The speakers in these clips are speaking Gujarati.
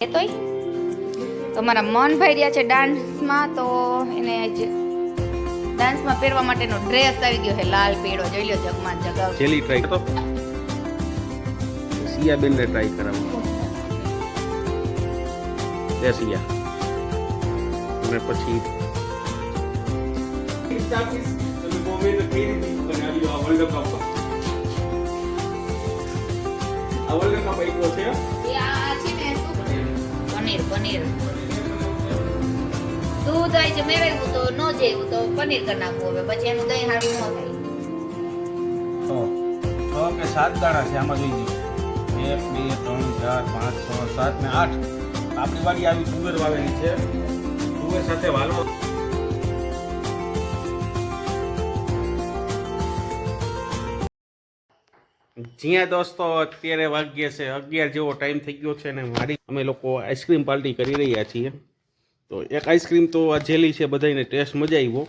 એ તોય તો મારા મનભાઈ રહ્યા છે ડાન્સમાં તો એને ડાન્સમાં પહેરવા માટેનો ડ્રેસ આવી ગયો છે લાલ પીળો જોઈ લ્યો જગમાં જગાવ. જેલી ટ્રાય તો સિયા બેન ને ટ્રાય કરાવું. એ સિયા. અને પછી પનીર પનીર. દૂધ આવી છે, મેળવ્યું તો ન જેવું તો પનીર કરી નાખવું હવે. પછી એનું દહીં હારું ન થાય. તો છ સાત દાણા છે, આમાં જોઈ લઈએ. એક, બે, ત્રણ, ચાર, પાંચ, છ, સાત ને આઠ. આપણી વાડી આવી તુવેર વાવેલી છે. તુવેર સાથે વાલો જ્યાં દોસ્તો અત્યારે વાગ્યે છે અગિયાર જેવો ટાઈમ થઈ ગયો છે ને મારી અમે લોકો આઈસ્ક્રીમ પાર્ટી કરી રહ્યા છીએ. તો એક આઈસ્ક્રીમ તો આ જેલી છે બધાને ટેસ્ટ મજા આવ્યો.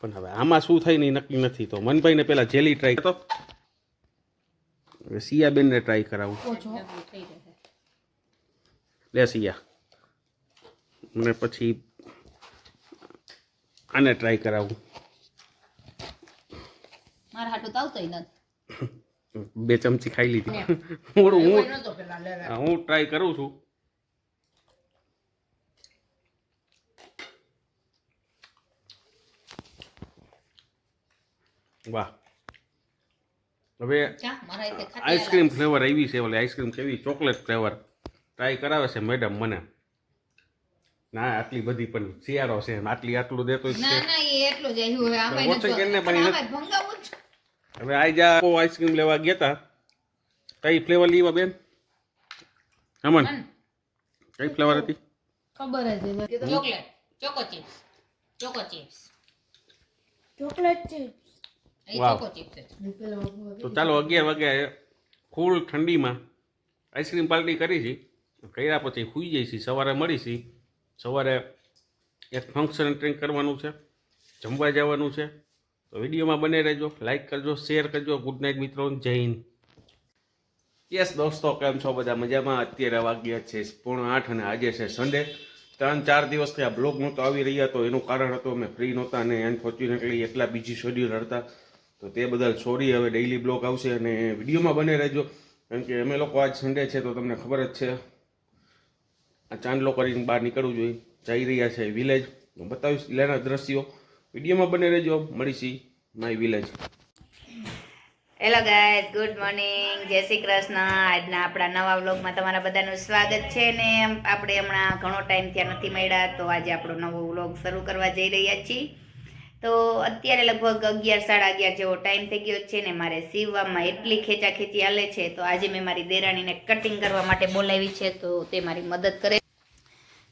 પણ હવે આમાં શું થાય ને નક્કી નથી. તો મનભાઈને પહેલાં જેલી ટ્રાય કરતો સિયાબેનને ટ્રાય કરાવું. લે સિયા. અને પછી આને ટ્રાય કરાવું. મારા હાટું તો આવતો નથી. બે ચમચી ખાઈ લીધી. હું હું હું ટ્રાય કરું છું. વાહ. હવે આઈસ્ક્રીમ ફ્લેવર આવી છે ઓલે આઈસ્ક્રીમ કેવી? ચોકલેટ ફ્લેવર ટ્રાય કરાવે છે મેડમ મને. ના આટલી બધી પણ શિયાળો છે આટલી આટલું દેતો છે. ના ના એ એટલું જ આવ્યું હવે આપણે ઓછું કેને જ હવે આ જા આઈસ્ક્રીમ લેવા ગયા હતા કઈ ફ્લેવર લેવા બેન? અમન કઈ ફ્લેવર હતી? ખબર જ છે chocolate. Choco chips choco chips chocolate choco chips છે તો ચાલો અગિયાર વાગે ફૂલ ઠંડીમાં આઈસ્ક્રીમ પાર્ટી કરી છે. કર્યા પછી સૂઈ જઈશી સવારે મળીશી સવારે એક ફંક્શન ટ્રેન કરવાનું છે. જમવા જવાનું છે. તો વિડીયોમાં બને રહેજો. લાઇક કરજો શેર કરજો. ગુડ નાઇટ મિત્રો. જય હિન્દ. યસ દોસ્તો, કેમ છો? બધા મજામાં? અત્યારે વાગ્યા છે પૂર્ણ આઠ અને આજે છે સન્ડે ત્રણ, ચાર દિવસથી આ બ્લોગ નહોતો આવી રહ્યા, તો એનું કારણ હતું અમે ફ્રી નહોતા અને અનફોર્ચ્યુનેટલી એટલા બીજી શેડ્યુલ હતા તો તે બદલ સોરી હવે ડેઇલી બ્લોગ આવશે અને વિડીયોમાં બને રહેજો. કેમ કે અમે લોકો આજ સન્ડે છે, તો તમને ખબર જ છે. આ ચાંદલો કરીને બહાર નીકળવું જોઈએ. જઈ રહ્યા છે વિલેજ હું બતાવીશ લેના દ્રશ્યો. વિડીયોમાં બને રહેજો. મળીશી. My village hello guys good morning જય શ્રી કૃષ્ણ. આજના આપણા નવા વ્લોગમાં તમારા બધાનું સ્વાગત છે ને આપણે હમણાં ઘણો ટાઈમ ત્યાં નથી મળ્યા, તો આજે આપણો નવો વ્લોગ શરૂ કરવા જઈ રહ્યા છીએ. તો અત્યારે લગભગ અગિયાર સાડા અગિયાર જેવો ટાઈમ થઈ ગયો છે ને મારે સીવવામાં એટલી ખેંચા ખેંચી હાલે છે, તો આજે મેં મારી દેરાણીને કટિંગ કરવા માટે બોલાવી છે, તો તે મારી મદદ કરે.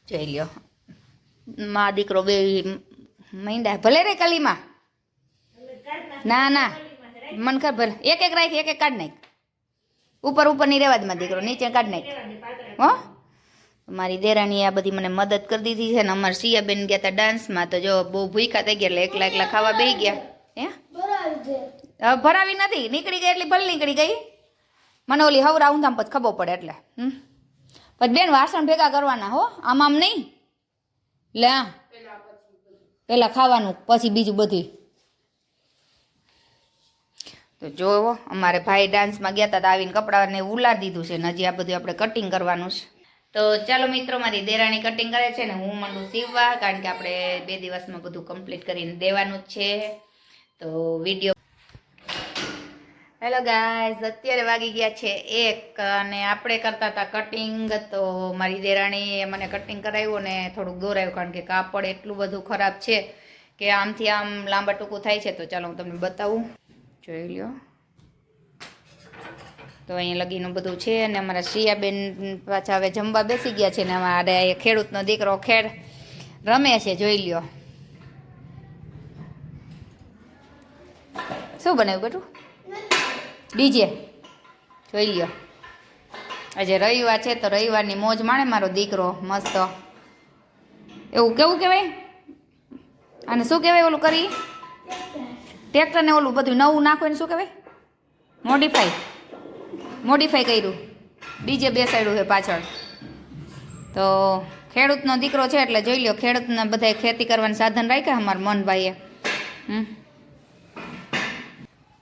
જોઈ લ્યો. મા દીકરો બે માંડ્યા ભલે રે કલીમાં. ના ના. મન ખબર. એક એક રાખ એક એક કાઢ નાખ. ઉપર ઉપરની રેવા માં દીકરો. નીચે કાઢ નાખ. હો? મારી દેરાણી આ બધી મને મદદ કરી દીધી છે ને અમારે સિયાબેન ગયા હતા ડાન્સમાં તો જો બહુ ભૂખા થઈ ગયા એટલે એકલા એકલા ખાવા બેસી ગયા. હે? ભરાવી નથી. નીકળી ગઈ એટલી ભલે નીકળી ગઈ. મને ઓલી હવરા ઊંધામ પછી ખબર પડે એટલે. હમ? પછી બેન વાસણ ભેગા કરવાના હો. આમ આમ નહીં. લે પેલા ખાવાનું, પછી બીજું બધું તો જોવો, અમારે ભાઈ ડાન્સમાં ગયા હતા આવીને કપડાને ઉલાર દીધું છે ને હજી આ બધું આપણે કટિંગ કરવાનું છે. તો ચાલો મિત્રો, મારી દેરાણી કટિંગ કરે છે ને હું મંડું સીવવા, કારણ કે આપણે બે દિવસમાં બધું કમ્પ્લીટ કરીને દેવાનું જ છે. તો વીડિયો હેલો ગાઈઝ અત્યારે વાગી ગયા છે એક અને આપણે કરતા હતા કટિંગ તો મારી દેરાણીએ મને કટિંગ કરાવ્યું ને થોડુંક દોરાયું કારણ કે કાપડ એટલું બધું ખરાબ છે કે આમથી આમ લાંબા ટૂંકું થાય છે. તો ચાલો હું તમને બતાવું. જોઈ લ્યો. તો અહીંયા લગીનું બધું છે અને અમારા શિયાબેન પાછા હવે જમવા બેસી ગયા છે ને અમારે ખેડૂતનો દીકરો ખેડ રમે છે. જોઈ લ્યો. શું બનાવ્યું બેટું? ડીજે જોઈ લ્યો. આજે રવિવાર છે તો રવિવારની મોજ માણે મારો દીકરો, મસ્ત. એવું કેવું કહેવાય? અને શું કહેવાય ઓલું કરી? ટ્રેક્ટરને ઓલું બધું નવું નાખો શું કહેવાય? મોડિફાઈ મોડિફાઈ કર્યું. ડીજે બેસાડ્યું છે પાછળ. તો ખેડૂતનો દીકરો છે એટલે જોઈ લ્યો, ખેડૂતને બધા ખેતી કરવાનું સાધન રાખ્યા અમારા મનભાઈએ. હમ.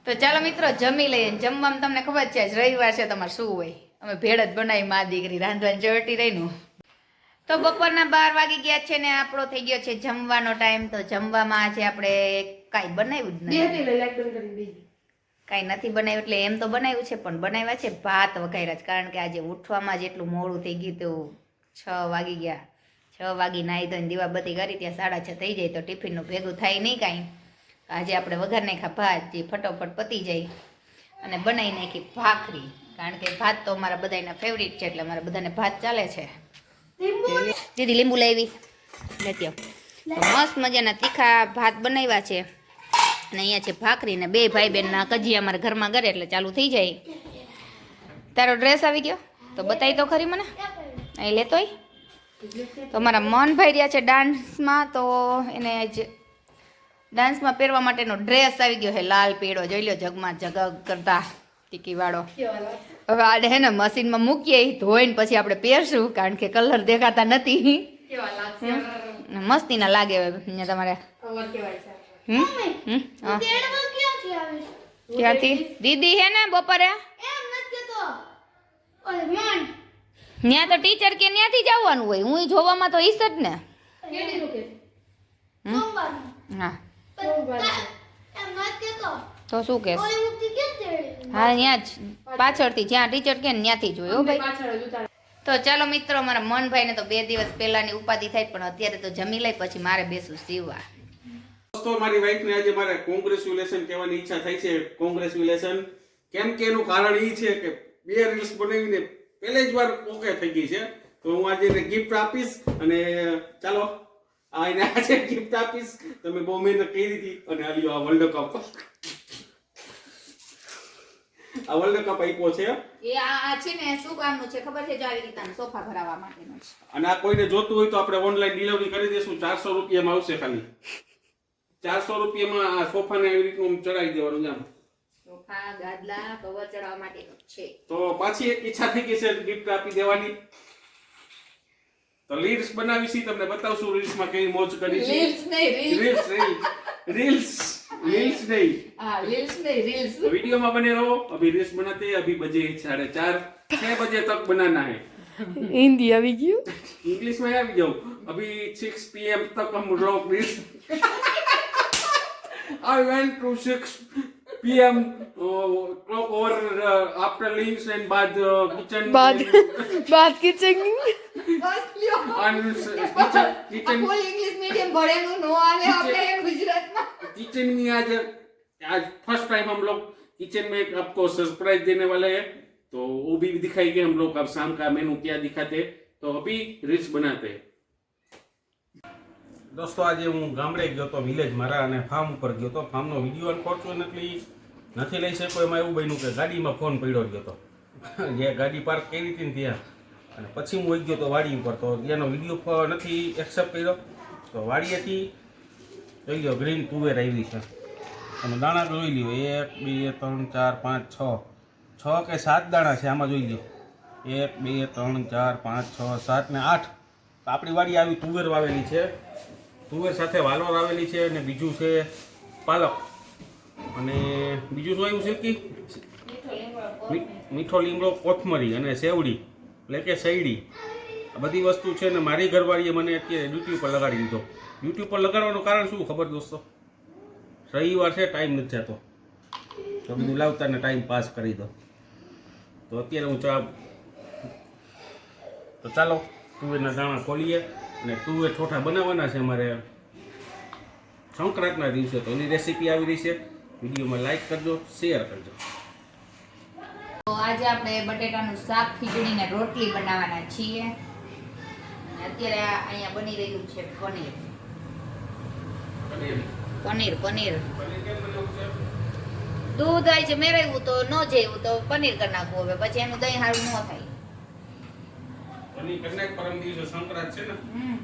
તો ચાલો મિત્રો જમી લઈએ જમવામાં તમને ખબર છે આજ રવિવાર છે તમારે શું હોય? અમે ભેળ જ બનાવી મા દીકરી રાંધવાની રહી રહીનું તો બપોરના બાર વાગી ગયા છે ને આપણો થઈ ગયો છે જમવાનો ટાઈમ. તો જમવામાં આજે આપણે કાંઈ બનાવ્યું જ નહીં કાંઈ નથી બનાવ્યું એટલે એમ તો બનાવ્યું છે પણ બનાવ્યા છે ભાત વઘાર્યા છે. કારણ કે આજે ઉઠવામાં જ એટલું મોડું થઈ ગયું તો છ વાગી ગયા. છ વાગી નાહી ધોઈને દીવાબત્તી કરી ત્યાં સાડા છ થઈ જાય તો ટિફિનનું ભેગું થાય નહીં કાંઈ. આજે આપણે વઘાર નાખ્યા ભાત જે ફટોફટ પતી જાય. અને બનાવી નાખી ભાખરી. કારણ કે ભાત તો અમારા બધાના ફેવરિટ છે એટલે અમારા બધાને ભાત ચાલે છે. દીદી લીંબુ લાવી લેતી મસ્ત મજાના તીખા ભાત બનાવ્યા છે. અને અહીંયા છે ભાખરી ને બે ભાઈ બહેનના કજી અમારા ઘરમાં ઘરે એટલે ચાલુ થઈ જાય. તારો ડ્રેસ આવી ગયો? તો બતાવી તો ખરી મને. અહીં લેતોય તો અમારા મનભાઈ રહ્યા છે ડાન્સમાં તો એને જ ડાન્સમાં પહેરવા માટેનો ડ્રેસ આવી ગયો છે લાલ પીળો જોઈ લો જગમાં જગ કરતા ટીકીવાળો હવે આડે હે ને મશીનમાં મૂકીએ ધોઈને પછી આપણે પહેરશું કારણ કે કલર દેખાતા નથી. મસ્તી મસ્તીના લાગે હવે અહીંયા તમારે. ક્યાંથી? દીદી હે ને બપોરે? ત્યાં તો ટીચર કે ત્યાંથી જવાનું હોય હું જોવામાં તો ઈશ જ ને. હા. તો શું કે? હા ત્યાં જ પાછળથી જ્યાં ટીચર કે ત્યાંથી જોયો ભાઈ. તો ચાલો મિત્રો મારા મનભાઈને તો બે દિવસ પહેલાની ઉપાધિ થાય પણ અત્યારે તો જમી લઈ પછી મારે બેસું સીવવા દોસ્તો મારી વાઈફને આજે મારે કોંગ્રેચ્યુલેશન કહેવાની ઈચ્છા થઈ છે. કોંગ્રેચ્યુલેશન કેમ કે એનું કારણ એ છે કે બે રીલ્સ બનાવીને પહેલે જ વાર ઓકે થઈ ગઈ છે. તો હું આજે એને ગિફ્ટ આપીશ અને ચાલો આ એને આજે ગિફ્ટ આપીશ. તમે બહુ મહેનત કરી હતી અને આ લ્યો આ વર્લ્ડ કપ આ વર્લ્ડ કપ આપ્યો છે. એ આ છે ને શું કામનું છે? ખબર છે? જો આવી રીતના સોફા ભરાવવા માટેનો છે. અને આ કોઈને જોતું હોય તો આપણે ઓનલાઈન ડિલિવરી કરી દેશું. ચારસો રૂપિયામાં આવશે ખાલી. ચારસો રૂપિયામાં આ સોફાને આવી રીતનું ચડાવી દેવાનું આમ. સોફા ગાદલા કવર ચડાવવા માટે છે. તો પાછી એક ઈચ્છા થઈ ગઈ છે ગિફ્ટ આપી દેવાની. તો રીલ્સ બનાવી છે તમને બતાવશું રીલ્સમાં કેવી મોજ કરી છે રીલ્સ નહીં રીલ્સ રીલ્સ નહીં રીલ્સ રીલ્સ નહીં હા રીલ્સ નહીં રીલ્સ तो वीडियो में बने रहो अभी रील्स बनाते हैं अभी बजे साढ़े चार छह बजे तक बनाना है હિન્દી આવી ગયું इंग्लिश में आ जाओ अभी सिक्स पीएम तक हम लोग reels I went to six PM clock over after lunch and बाद किचन બાદ બાદ કિચન બસ લ્યો किचन किचन ફૂલ ઇંગ્લિશ મીડિયમ ભણેલું નો આવે આપણે ગુજરાતમાં किचन में आज आज फर्स्ट टाइम हम लोग किचन में एक आपको सरप्राइज देने वाले हैं तो वो भी दिखाएंगे हम लोग अब शाम का मेनू क्या दिखाते हैं तो अभी रील्स बनाते हैं દોસ્તો આજે હું ગામડે ગયો તો વિલેજ મારા અને ફાર્મ ઉપર ગયો તો ફાર્મનો વિડીયો અનફોર્ચ્યુનેટલી નથી નથી લઈ શક્યો એમાં એવું બન્યું કે ગાડીમાં ફોન પડ્યો ગયો તો જે ગાડી પાર્ક કરી હતી ને ત્યાં અને પછી હું વહી ગયો તો વાડી ઉપર, તો એનો વીડિયો નથી એક્સેપ્ટ કર્યો. તો વાડીએથી જોઈ લો ગ્રીન તુવેર આવી છે. તમે દાણા જોઈ લ્યો, એક, બે, ત્રણ, ચાર, પાંચ, છ. છ કે સાત દાણા છે, આમાં જોઈ લ્યો. એક, બે, ત્રણ, ચાર, પાંચ, છ, સાત ને આઠ. તો આપણી વાડી આવી તુવેર વાવેલી છે. તુવેર સાથે વાલોર આવેલી છે અને બીજું છે પાલક. અને બીજું શું આવ્યું છે કે મીઠો લીમડો કોથમરી અને સેવડી. એટલે કે સૈડી આ બધી વસ્તુ છે ને મારી ઘરવાળીએ મને અત્યારે ડ્યુટી પર લગાડી દીધો. ડ્યુટી પર લગાડવાનું કારણ શું ખબર દોસ્તો? રવિવાર છે ટાઈમ નથી જતો. તો બધું લાવતા ને ટાઈમ પાસ કરી દો. તો અત્યારે હું ચા તો ચાલો, તુવેરના દાણા ખોલીએ અને તુવેર ઠોઠા બનાવવાના છે અમારે સંક્રાંતના દિવસે. તો એની રેસીપી આવી રહી છે. વિડીયોમાં લાઈક કરજો શેર કરજો. આજે આપણે બટેટાનું શાક ખીચડીને રોટલી બનાવવાના છીએ. અત્યારે અહીંયા બની રહ્યું છે પનીર. પનીર. પનીર દૂધ આવી છે મેળવ્યું તો ન જેવું તો પનીર કરી નાખવું હવે. પછી એનું દહીં સારું ન થાય. પનીર કન્યાક પરમ દિવસે સંક્રાંત છે ને? હમ.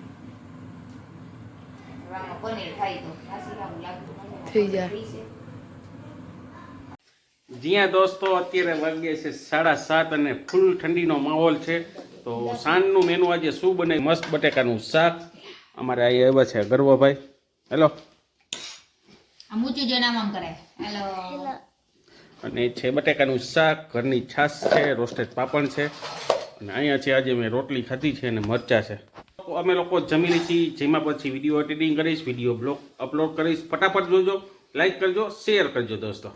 પનીર થાય તો ખાસી સારું લાગતું. નથી. થઈ જાય. જ્યાં દોસ્તો અત્યારે વાગ્યે છે સાડા સાત અને ફૂલ ઠંડીનો માહોલ છે. તો સાંજનું મેનુ આજે શું બને મસ્ત બટેકાનું શાક. અમારે અહીં આવ્યા છે ગર્વભાઈ. હેલો અને છે બટેકાનું શાક ઘરની છાશ છે રોસ્ટેડ પાપડ છે. અને અહીંયા છે આજે મેં રોટલી ખાધી છે અને મરચા છે. અમે લોકો જમી લીધી જેમાં પછી વીડિયો એડિટિંગ કરીશ વીડિયો બ્લોગ અપલોડ કરીશ. ફટાફટ જોજો લાઈક કરજો શેર કરજો દોસ્તો.